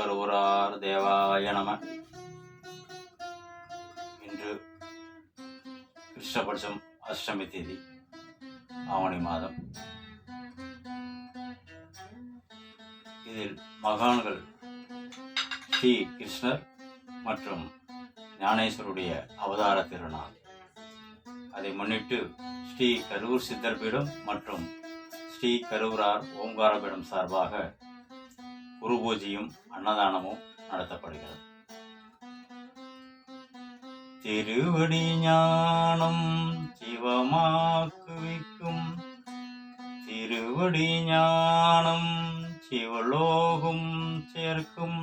கருவூரார் தேவாய நம. இன்று கிருஷ்ணபட்சம் அஷ்டமி தேதி ஆவணி மாதம். இதில் மகான்கள் ஸ்ரீ கிருஷ்ணர் மற்றும் ஞானேஸ்வருடைய அவதார திருநாள். அதை முன்னிட்டு ஸ்ரீ கரூர் சித்தர் பீடம் மற்றும் ஸ்ரீ கரூரார் ஓங்காரபீடம் சார்பாக குரு பூஜையும் அன்னதானமும் நடத்தப்படுகிறது திருவடி ஞானம் சிவமாக்குவிக்கும் திருவடி ஞானம் சிவலோகம் சேர்க்கும்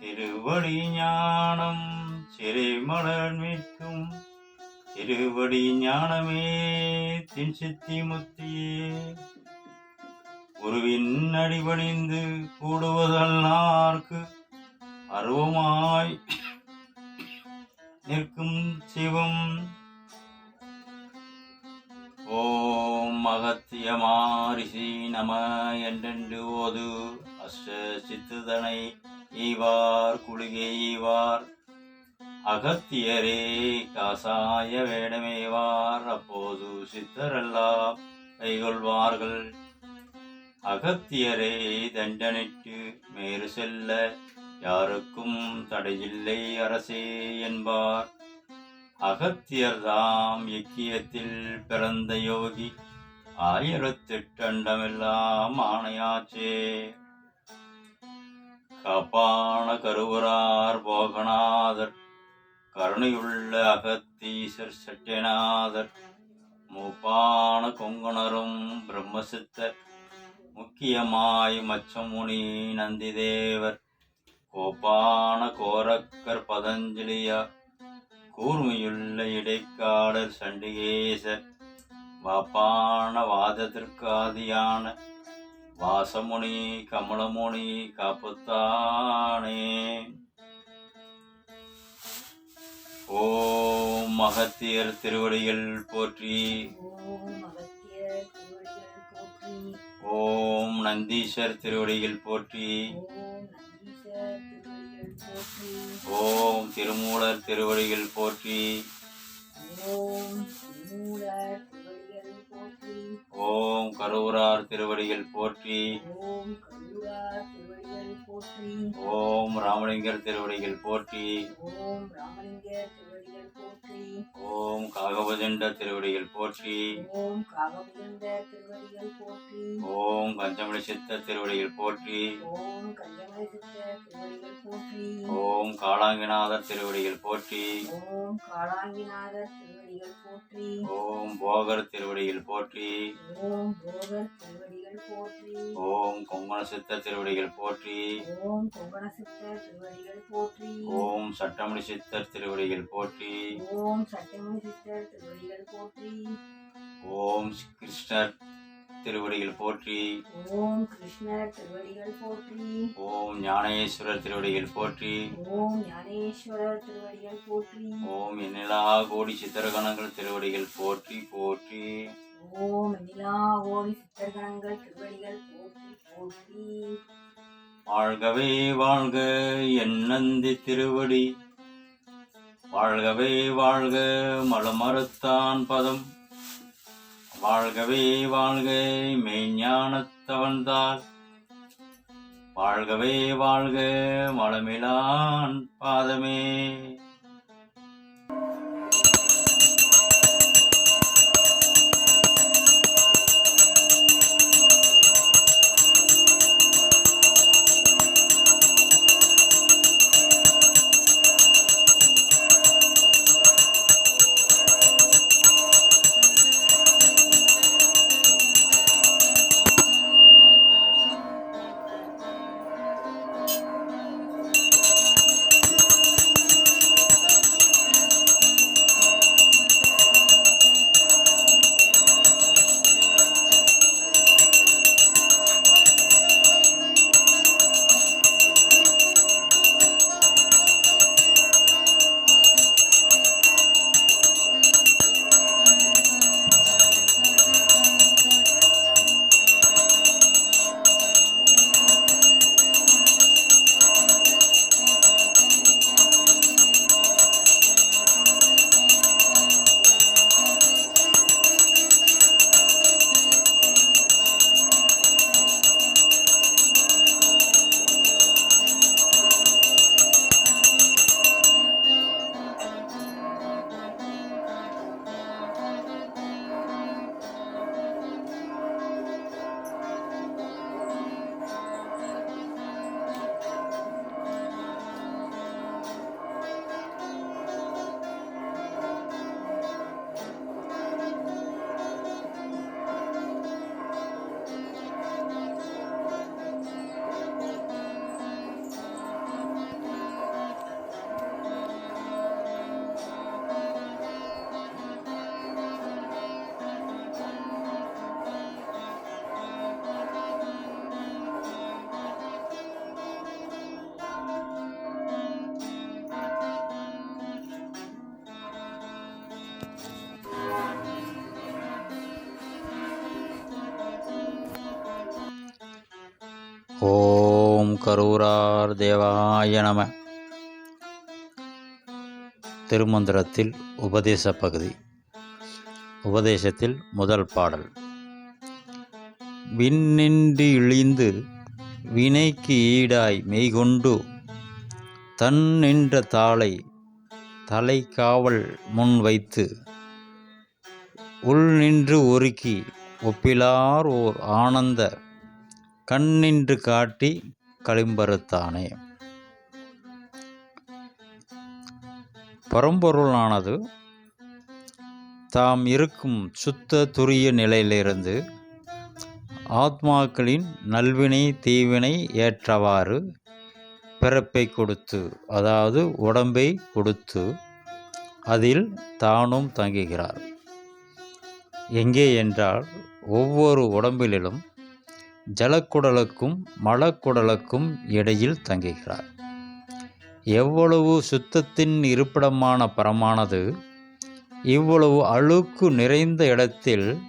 திருவடி ஞானம் சிறைமலர் மீட்கும் திருவடி ஞானமே தின் சித்தி முத்தியே குருவின் அடிபணிந்து கூடுவதல்லார்க்கு அருவமாய் நிற்கும் சிவம். ஓம் அகத்திய மாரிசி நம என்றென்று ஓது அஷ்ட சித்துதனை ஈவார் குளிகை ஈவார். அகத்தியரே காசாய வேடமேவார் அப்போது சித்தரெல்லாம் கைகொள்வார்கள். அகத்தியரே தண்டனிட்டு மேறு செல்ல யாருக்கும் தடையில்லை அரசே என்பார். அகத்தியர்தாம் இக்கியத்தில் பிறந்த யோகி ஆயிரத்திட்டண்டமெல்லாம் ஆணையாச்சே. காப்பான கருவரார் போகநாதர் கருணையுள்ள அகத்தீசர் சட்டநாதர் மூப்பான கொங்குணரும் பிரம்மசித்தர் முக்கியமாய் மச்சமுனி நந்திதேவர் கோபான கோரக்கர் பதஞ்சலியா கூர்மையுள்ள இடைக்காடர் சண்டிகேசர் வாப்பான வாதத்திற்காதியான வாசமுனி கமலமுனி காப்புத்தானே. ஓம் மகத்தியர் திருவடிகள் போற்றி. ஓம் நந்தீஸ்வர் திருவடிகள் போற்றி. ஓம் திருமூலர் திருவடிகள் போற்றி. ஓம் திருமூலர் ஓம் கருவூரார் திருவடிகள் போற்றி ஓம் ராமலிங்கர் திருவடிகள் போற்றி ஓம் காகபஜண்ட திருவடிகள் போற்றி ஓம் கஞ்சமணி சித்த திருவடிகள் போற்றி ஓம் காளாங்கிநாதர் திருவடிகள் போற்றி ஓம் போகர் திருவடிகள் போற்றி ஓம் கொங்கண சித்த திருவடிகள் போற்றி ஓம் கொங்கண சித்தர் திருவடிகள் போற்றி ஓம் சட்டமணி சித்தர் திருவடிகள் போற்றி ஓம் சட்டமணி சித்தர் திருவடிகள் போற்றி ஓம் கிருஷ்ணர் திருவடிகள் போற்றி ஓம் கிருஷ்ணர் திருவடிகள் போற்றி ஓம் ஞானேஸ்வரர் திருவடிகள் போற்றி ஓம் ஞானேஸ்வரர் திருவடிகள் போற்றி ஓம் எண்ணிலா கோடி சித்திரகணங்கள் திருவடிகள் போற்றி போற்றி ஓம் நிலா ஓடி சித்தர்கணங்கள் திருவடிகள் போற்றி போற்றி. வாழ்கவே வாழ்க என் நந்தி திருவடி. வாழ்கவே வாழ்க மலமறுத்தான் பதம். வாழ்கவே வாழ்க மெய்ஞானத்தவன்தார் வாழ்கவே வாழ்க மலமிலான் பாதமே. கரூரார் தேவாய நம. திருமந்திரத்தில் உபதேச பகுதி உபதேசத்தில் முதல் பாடல். விண்ணின்றி இழிந்து வினைக்கு ஈடாய் மெய்கொண்டு தன் நின்ற தாளை தலைக்காவல் முன் வைத்து உள் நின்று ஒருக்கி ஒப்பிலார் ஓர் ஆனந்த கண்ணின்று காட்டி களிம்பருத்தானே பரம்பொருளானது தாம் இருக்கும் சுத்த துரிய நிலையிலிருந்து ஆத்மாக்களின் நல்வினை தீவினை ஏற்றவாறு பிறப்பை கொடுத்து அதாவது உடம்பை கொடுத்து அதில் தானும் தங்குகிறார். எங்கே என்றால் ஒவ்வொரு உடம்பிலும் ஜலக்குடலுக்கும் மலக்குடலுக்கும் இடையில் தங்குகிறார். எவ்வளவு சுத்தத்தின் இருப்பிடமான பரமானது இவ்வளவு அழுக்கு நிறைந்த இடத்தில்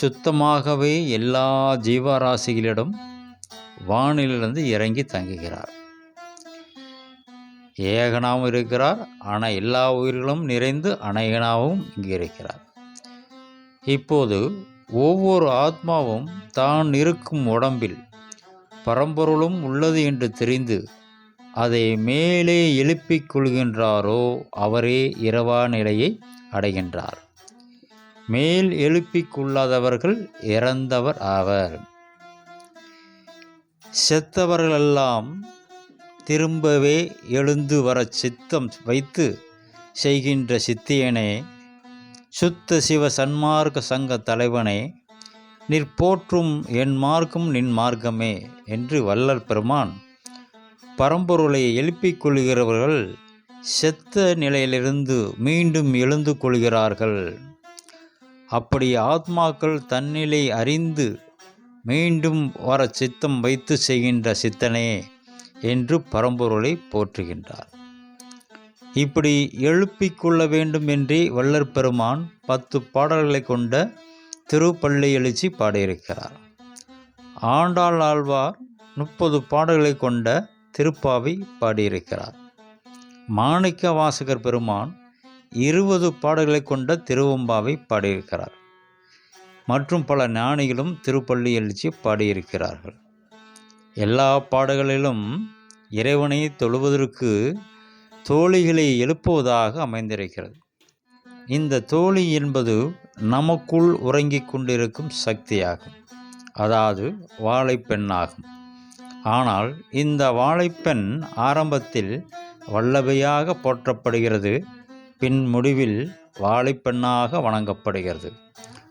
சுத்தமாகவே எல்லா ஜீவராசிகளிடம் வானிலிருந்து இறங்கி தங்குகிறார். ஏகனாவும் இருக்கிறார் ஆனால் எல்லா உயிர்களும் நிறைந்து அநேகனாகவும் இங்கே இருக்கிறார். இப்போது ஒவ்வொரு ஆத்மாவும் தான் இருக்கும் உடம்பில் பரம்பொருளும் உள்ளது என்று தெரிந்து அதை மேலே எழுப்பிக் கொள்கின்றாரோ அவரே இரவா நிலையை அடைகின்றார். மேல் எழுப்பிக் கொள்ளாதவர்கள் இறந்தவர் ஆவர். செத்தவர்களெல்லாம் திரும்பவே எழுந்து வர சித்தம் வைத்து செய்கின்ற சித்தியனே சுத்த சிவ சன்மார்க்க சங்க தலைவனே நிற்போற்றும் என் மார்க்கம் நின் மார்க்கமே என்று வல்லர் பெருமான். பரம்பொருளை எழுப்பிக் கொள்கிறவர்கள் செத்த நிலையிலிருந்து மீண்டும் எழுந்து கொள்கிறார்கள். அப்படி ஆத்மாக்கள் தன்னிலை அறிந்து மீண்டும் வர சித்தம் வைத்து செய்கின்ற சித்தனே என்று பரம்பொருளை போற்றுகின்றார். இப்படி எழுப்பிக் கொள்ள வேண்டும் என்றே வள்ளற் பெருமான் பத்து பாடல்களை கொண்ட திருப்பள்ளி எழுச்சி பாடியிருக்கிறார். ஆண்டாள் ஆழ்வார் முப்பது பாடல்களை கொண்ட திருப்பாவை பாடியிருக்கிறார். மாணிக்க வாசகர் பெருமான் இருபது பாடல்களை கொண்ட திருவம்பாவை பாடியிருக்கிறார். மற்றும் பல ஞானிகளும் திருப்பள்ளி எழுச்சி பாடியிருக்கிறார்கள். எல்லா பாடல்களிலும் இறைவனை தொழுவதற்கு தோழிகளை எழுப்புவதாக அமைந்திருக்கிறது. இந்த தோழி என்பது நமக்குள் உறங்கிக் கொண்டிருக்கும் சக்தியாகும். அதாவது வாழைப்பெண்ணாகும் ஆனால் இந்த வாழைப்பெண் ஆரம்பத்தில் வல்லவையாக போற்றப்படுகிறது. பின் முடிவில் வாழைப்பெண்ணாக வணங்கப்படுகிறது.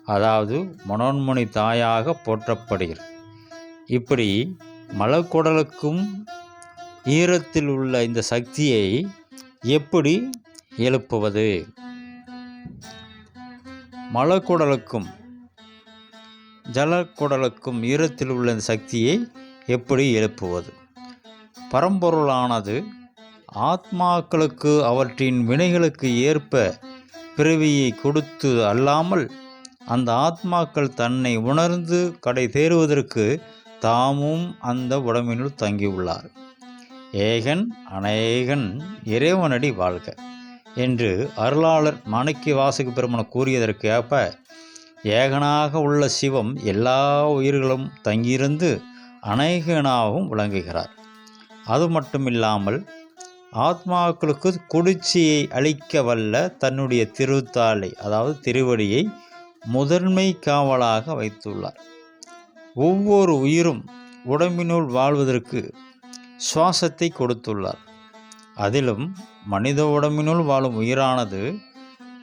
அதாவது மனோன்மணி தாயாக போற்றப்படுகிறது. இப்படி மலக்குடலுக்கும் ஈரத்தில் உள்ள இந்த சக்தியை எப்படி எழுப்புவது? மலக்குடலுக்கும் ஜலக்குடலுக்கும் ஈரத்தில் உள்ள சக்தியை எப்படி எழுப்புவது? பரம்பொருளானது ஆத்மாக்களுக்கு அவற்றின் வினைகளுக்கு ஏற்ப பிறவியை கொடுத்து அல்லாமல் அந்த ஆத்மாக்கள் தன்னை உணர்ந்து கடை தேறுவதற்கு தாமும் அந்த உடம்பினுள் தங்கியுள்ளார். ஏகன் அநேகன் இறைவனடி வாழ்க என்று அருளாளர் மாணிக்க வாசக பெருமன் கூறியதற்கு ஏற்ப ஏகனாக உள்ள சிவம் எல்லா உயிர்களும் தங்கியிருந்து அநேகனாகவும் விளங்குகிறார். அது மட்டுமில்லாமல் ஆத்மாக்களுக்கு குளிர்ச்சியை அளிக்க வல்ல தன்னுடைய திருத்தாளை அதாவது திருவடியை முதன்மை காவலாக வைத்துள்ளார். ஒவ்வொரு உயிரும் உடம்பினுள் வாழ்வதற்கு சுவாசத்தை கொடுத்துள்ளார். அதிலும் மனித உடம்பினுள் வாழும் உயிரானது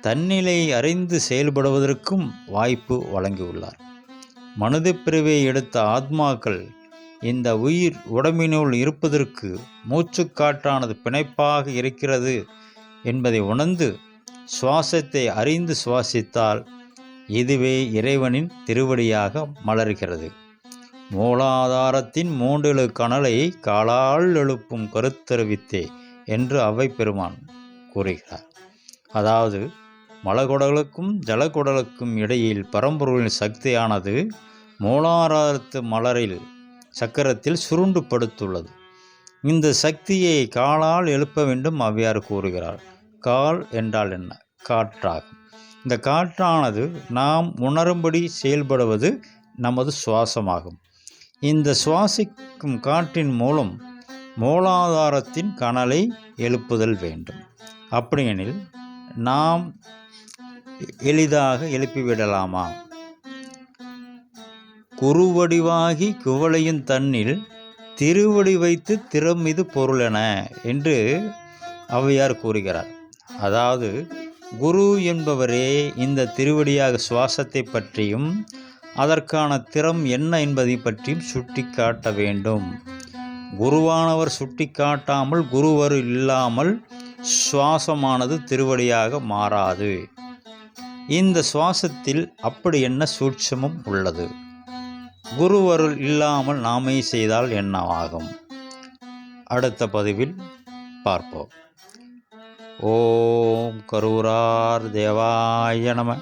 தன்னிலை அறிந்து செயல்படுவதற்கும் வாய்ப்பு வழங்கியுள்ளார். மனித பிரிவை எடுத்த ஆத்மாக்கள் இந்த உயிர் உடம்பினுள் இருப்பதற்கு மூச்சுக்காற்றானது பிணைப்பாக இருக்கிறது என்பதை உணர்ந்து சுவாசத்தை அறிந்து சுவாசித்தால் இதுவே இறைவனின் திருவடியாக மலர்கிறது. மூலாதாரத்தின் மூன்றெழு கனலை காலால் எழுப்பும் கருத்தருவித்தே என்று அவை பெருமான் கூறுகிறார். அதாவது மலகுடலுக்கும் ஜலகுடலுக்கும் இடையில் பரம்பொருளின் சக்தியானது மூலாதாரத்து மலரில் சக்கரத்தில் சுருண்டு படுத்துள்ளது இந்த சக்தியை காலால் எழுப்ப வேண்டும் அவ்வியார் கூறுகிறார். கால் என்றால் என்ன? காற்றாகும். இந்த காற்றானது நாம் உணரும்படி செயல்படுவது நமது சுவாசமாகும். இந்த சுவாசிக்கும் காற்றின் மூலம் மூலாதாரத்தின் கனலை எழுப்புதல் வேண்டும். அப்படியெனில் நாம் எளிதாக எழுப்பிவிடலாமா? குருவடிவாகி குவளையின் தன்னில் திருவடி வைத்து திறமிது பொருளென என்று ஔவையார் கூறுகிறார். அதாவது குரு என்பவரே இந்த திருவடியாக சுவாசத்தை பற்றியும் அதற்கான திறம் என்ன என்பதை பற்றியும் சுட்டி காட்ட வேண்டும். குருவானவர் சுட்டி காட்டாமல் குருவர் இல்லாமல் சுவாசமானது திருவடியாக மாறாது. இந்த சுவாசத்தில் அப்படி என்ன சூட்சமும் உள்ளது? குருவருள் இல்லாமல் நாமே செய்தால் என்னவாகும்? அடுத்த பதிவில் பார்ப்போம். ஓம் கரூரார் தேவாய நம.